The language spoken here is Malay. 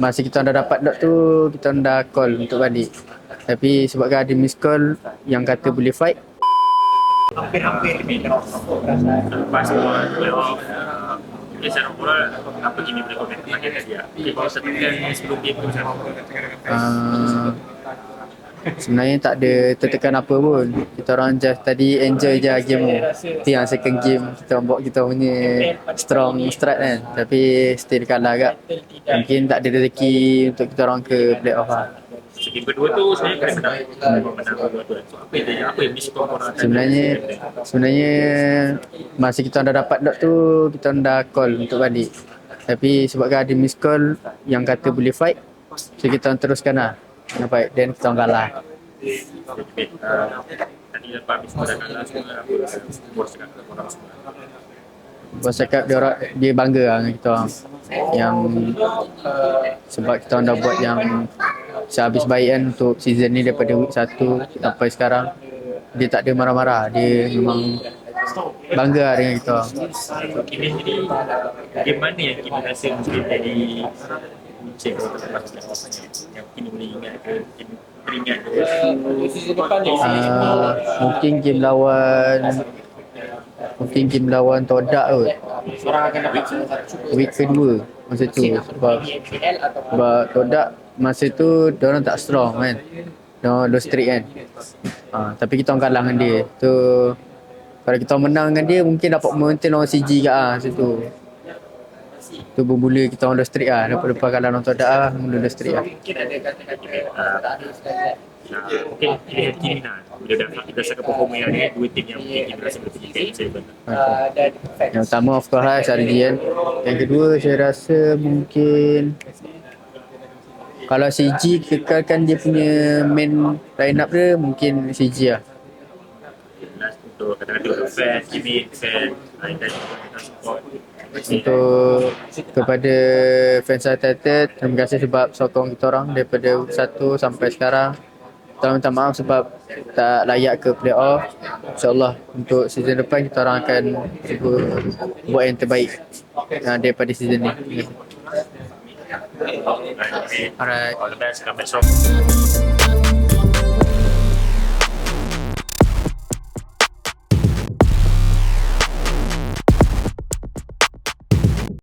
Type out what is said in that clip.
masa kita dah dapat dot tu kita dah call untuk balik tapi sebabkan ada miss call yang kata boleh fight hampir-hampir bila lepas uh, dia secara overall apa Kimi boleh komen game tadi okay, kalau setelahkan sebelum game tu macam uh, sebenarnya tak ada tertekan apa pun. Kita orang just tadi enjoy je game tu. Yang second game. Kita buat kita punya strong strat kan. Tapi still kalah agak. Mungkin tak ada rezeki untuk kita orang ke playoff lah. So, game kedua tu sebenarnya kena menang so, apa yang apa yang sebenarnya sebenarnya masa kita dah dapat dot tu kita dah call untuk balik. Tapi sebabkan ada miss call yang kata boleh fight so kita teruskan lah fight then kita orang kalah. Okay, bos cakap dia orang dia bangga lah dengan kita orang. Yang sebab kita orang dah buat yang sehabis baik kan untuk season ni daripada week 1 sampai sekarang. Dia tak ada marah-marah. Dia memang bangga lah dengan kita orang. So, Kimi sendiri game mana yang Kimi rasa mungkin jadi kunci kalau lepas playoff yang Kimi boleh ingat ke Kimi teringat ke. Uh, mungkin game lawan mungkin game lawan Todak kot. Week kedua masa tu sebab sebab Todak masa tu diorang tak strong kan. Diorang low streak kan. Uh, tapi kita orang kalah dengan dia. Tu kalau kita orang menang dengan dia mungkin dapat momentum lawan CG kat ah situ tu bermula kita orang low streak lah lepas-lepas kalah lawan Todak lah mula low streak lah mungkin ini yang Kimi lah bila dah berdasarkan performa yang ni dua tim yang mungkin Kimi rasa Okay. Yang pertama of course lah SRG kan. Yang kedua saya rasa mungkin kalau CG kekalkan dia punya main line up dia mungkin CG lah. untuk kata-kata untuk fans Kimi fan lain dan juga kita support Untuk kepada fans United terima kasih sebab sokong kita orang daripada 1 sampai sekarang. Kita minta maaf sebab tak layak ke playoff. InsyaAllah untuk season depan kita orang akan cuba buat yang terbaik uh, daripada season ni. Alright, all the best come back strong